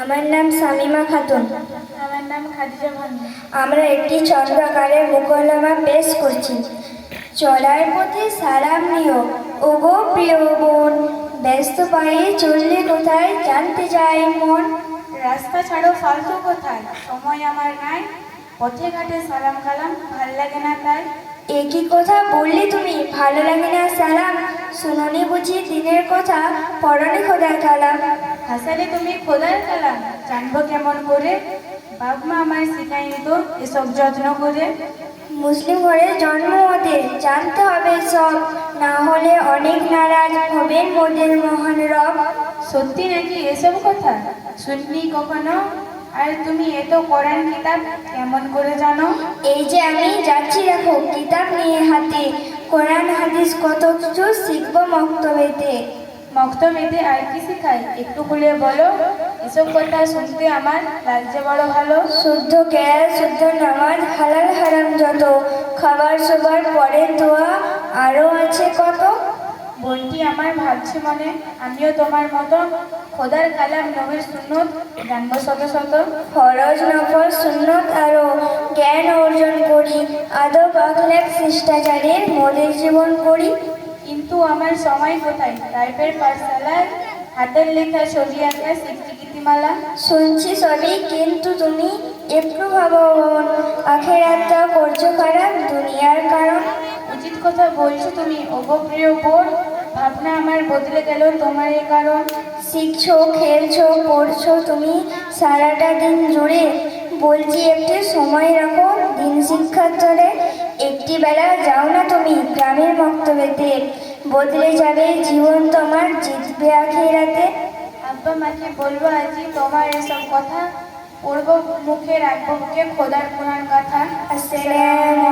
আমার নাম সামিমা খাতুন। আমার নাম খাদিজা ভান্ডা আমরা একটি চন্দ্রাকারের মোকল্লামা পেশ করছি। চলার পথে সালাম নিও। ওগো প্রিয় বোন ব্যস্ত পায়ে চললে কোথায় জানতে চাই মন? রাস্তা ছাড়ো ফালতু কোথায়। সময় আমার নাই। পথে ঘাটে সালাম কালাম ভালো লাগে না তাই? একই কথা বললি তুমি ভালো লাগে না সালাম? শুনুনি বুঝি দিনের কথা পরনে খোদার কালাম। হাসালে তুমি খোদার কালাম জানব কেমন করে? বাপ মা আমায় শিখায়নি তো এসব যত্ন করে। মুসলিম ঘরে জন্ম ওদের জানতে হবে সব না হলে অনেক নারাজ হবেন মোদের মহান রব। সত্যি নাকি এসব কথা? শুননি কখনো? আর তুমি এত কোরআন কিতাব কেমন করে জানো? এই যে আমি যাচ্ছি দেখো কিতাব নিয়ে হাতে। কোরআন হাদিস কত কিছু শিখব মক্তবেতে। মক্তবেদে আর কি শেখায় একটু খুলে বলো। এসব কথা শুনতে আমার লাগছে বড় ভালো। শুদ্ধ কেয়ার শুদ্ধ নামাজ হালাল হারাম যত। খাবার সবার পরে দোয়া কত বোনটি আমার ভাবছে মনে আমিও তোমার মতো খোদার কালাম নবীর সুন্নত জানব শত শত। ফরজ নফল সুন্নত আরও জ্ঞান অর্জন করি আদব আখলাক শিষ্টাচারের মোদের জীবন করি। কিন্তু আমার সময় কোথায়? টাইপের পাঠশালায় হাতের লেখা ছবি আঁকা শিখছি গীতিমালা। শুনছি সবই কিন্তু তুমি একটু ভাবো আখের আত্মা করছ খারাপ দুনিয়ার কারণ কথা বলছো তুমি ওগো প্রিয় বোন ভাবনা আমার বদলে গেল তোমার এই কারণ। শিখছো খেলছো পড়ছো তুমি সারাটা দিন জুড়ে। বলছি একটি সময় রাখো দিন শিক্ষার ধরে একটি বেলা যাও না তুমি গ্রামের মক্তবেতে। বদলে যাবে জীবন তোমার জিতবে আখেরাতে। আব্বা মাকে বলব আজই তোমার এসব কথা পড়ব মুখে রাখব মুখে খোদার কোরআন কথা। আসসালামু